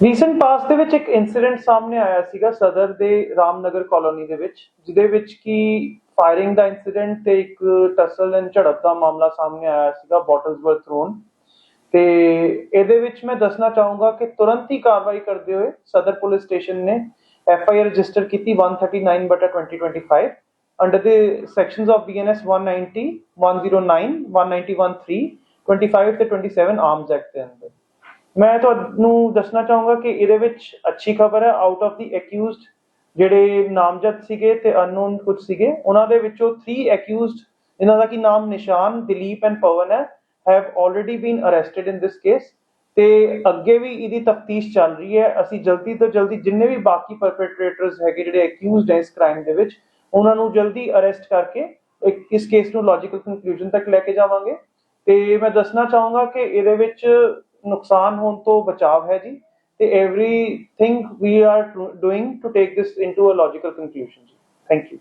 Recent ਪਾਸ ਦੇ ਵਿੱਚ ਇੱਕ ਇਨਸੀਡੈਂਟ ਸਾਹਮਣੇ ਆਇਆ ਸੀਗਾ ਸਦਰ ਦੇ ਰਾਮਨਗਰ ਕਲੋਨੀ ਦੇ ਵਿੱਚ, ਜਿਹਦੇ ਵਿੱਚ ਕੀ ਫਾਇਰਿੰਗ ਦਾ ਇਨਸੀਡੈਂਟ ਤੇ ਇੱਕ ਟਸਲ ਐਂਡ ਝੜਪ ਦਾ ਮਾਮਲਾ ਸਾਹਮਣੇ ਆਇਆ ਸੀਗਾ ਬੋਟਲਸ ਵਰ ਥਰੋਨ ਤੇ ਇਹਦੇ ਵਿੱਚ ਮੈਂ ਦੱਸਣਾ ਚਾਹੂੰਗਾ ਕਿ ਤੁਰੰਤ ਹੀ ਕਾਰਵਾਈ ਕਰਦੇ ਹੋਏ ਸਦਰ ਪੁਲਿਸ ਸਟੇਸ਼ਨ ਨੇ ਐਫ ਆਈ ਆਰ ਰਜਿਸਟਰ ਕੀਤੀ 139 ਬਟਾ 2025 ਅੰਡਰ ਦੇ ਸੈਕਸ਼ਨਸ ਆਫ ਬੀਐਨਐਸ 190 109 1913 25 ਤੇ 27 ਆਰਮਸ ਐਕਟ ਦੇ ਅੰਦਰ। ਮੈਂ ਤੁਹਾਨੂੰ ਦੱਸਣਾ ਚਾਹੂੰਗਾ ਕਿ ਇਹਦੇ ਵਿੱਚ ਅੱਛੀ ਖਬਰ ਹੈ ਆਊਟ ਆਫ ਦੀ ਅਕਿਊਜ਼ਡ ਜਿਹੜੇ ਨਾਮਜ਼ਦ ਸੀਗੇ ਤੇ ਅਨਨੋਨ ਕੁਝ ਸੀਗੇ, ਉਹਨਾਂ ਦੇ ਵਿੱਚੋਂ 3 ਅਕਿਊਜ਼ਡ ਜਿਨ੍ਹਾਂ ਦਾ ਕੀ ਨਾਮ? ਨਿਸ਼ਾਨ, ਦਿਲੀਪ ਐਂਡ ਪਵਨ ਹੈ have already been arrested in this case ਤੇ ਅੱਗੇ ਵੀ ਇਹਦੀ ਤਫਤੀਸ਼ ਚੱਲ ਰਹੀ ਹੈ। ਅਸੀਂ ਜਲਦੀ ਤੋਂ ਜਲਦੀ ਜਿੰਨੇ ਵੀ ਬਾਕੀ ਪਰਪੈਟ੍ਰੇਟਰਸ ਹੈਗੇ ਜਿਹੜੇ ਅਕਿਊਜ਼ਡ ਹੈ ਇਸ ਕ੍ਰਾਈਮ ਦੇ ਵਿੱਚ, ਉਹਨਾਂ ਨੂੰ ਜਲਦੀ ਅਰੈਸਟ ਕਰਕੇ ਇਸ ਕੇਸ ਨੂੰ ਲੌਜੀਕਲ ਕੰਕਲੂਜਨ ਤੱਕ ਲੈ ਕੇ ਜਾਵਾਂਗੇ। ਤੇ ਮੈਂ ਦੱਸਣਾ ਚਾਹੂੰਗਾ ਕਿ ਇਹਦੇ ਵਿੱਚ ਨੁਕਸਾਨ ਹੋਣ ਤੋਂ ਬਚਾਅ ਹੈ ਜੀ ਤੇ everything we are doing to take this into a logical conclusion ਜੀ ਥੈਂਕ ਯੂ